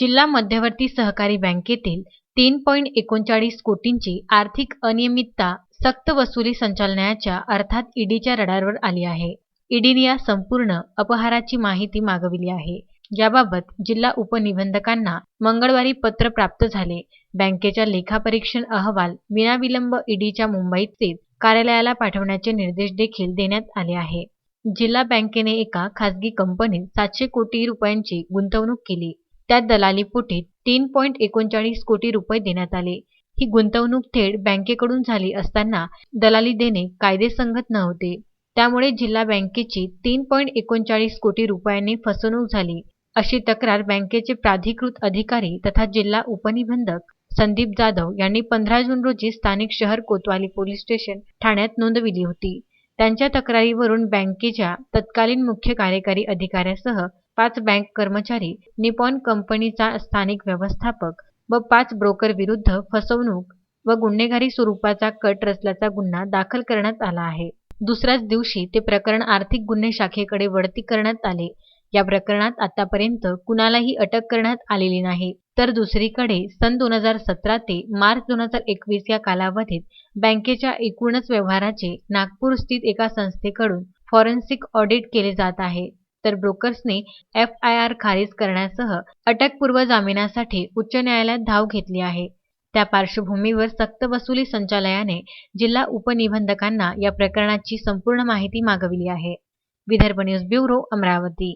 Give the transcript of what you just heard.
जिल्हा मध्यवर्ती सहकारी बँकेतील तीन पॉईंट एकोणचाळीस कोटींची आर्थिक अनियमितता सक्तवसुली संचालनालयाच्या अर्थात ईडीच्या रडारवर आली आहे. ईडीने या संपूर्ण अपहाराची माहिती मागविली आहे. याबाबत जिल्हा उपनिबंधकांना मंगळवारी पत्र प्राप्त झाले. बँकेच्या लेखापरीक्षण अहवाल विनाविलंब ईडीच्या मुंबईतील स्थित कार्यालयाला पाठवण्याचे निर्देश देखील देण्यात आले आहे. जिल्हा बँकेने एका खासगी कंपनीत सातशे कोटी रुपयांची गुंतवणूक केली. त्यात दलालीपोटी तीन पॉईंट एकोणचाळीस कोटी रुपये देण्यात आले. ही गुंतवणूक थेट बँकेकडून झाली असताना दलाली देणे कायदेसंगत नव्हते. त्यामुळे जिल्हा बँकेची तीन पॉईंट एकोणचाळीस कोटी रुपयांनी फसवणूक झाली. अशी तक्रार बँकेचे प्राधिकृत अधिकारी तथा जिल्हा उपनिबंधक संदीप जाधव यांनी पंधरा जून रोजी स्थानिक शहर कोतवाली पोलीस स्टेशन ठाण्यात नोंदविली होती. त्यांच्या तक्रारीवरून बँकेच्या तत्कालीन मुख्य कार्यकारी अधिकाऱ्यासह पाच बँक कर्मचारी निपॉन कंपनीचा स्थानिक व्यवस्थापक व पाच ब्रोकर विरुद्ध फसवणूक व गुन्हेगारी स्वरूपाचा कट रचल्याचा गुन्हा दाखल करण्यात आला आहे. दुसऱ्याच दिवशी ते प्रकरण आर्थिक गुन्हे शाखेकडे वळती करण्यात आले. या प्रकरणात आतापर्यंत कुणालाही अटक करण्यात आलेली नाही. तर दुसरीकडे सन दोन हजार सतरा ते मार्च दोन हजार एकवीस या कालावधीत बँकेच्या एकूणच व्यवहाराचे नागपूर स्थित एका संस्थेकडून फॉरेन्सिक ऑडिट केले जात आहे. तर ब्रोकर्सने एफ आय आर खारिज करण्यासह अटकपूर्व जामिनासाठी उच्च न्यायालयात धाव घेतली आहे. त्या पार्श्वभूमीवर सक्तवसुली संचालयाने जिल्हा उपनिबंधकांना या प्रकरणाची संपूर्ण माहिती मागविली आहे. Vidarbha news bureau Amravati.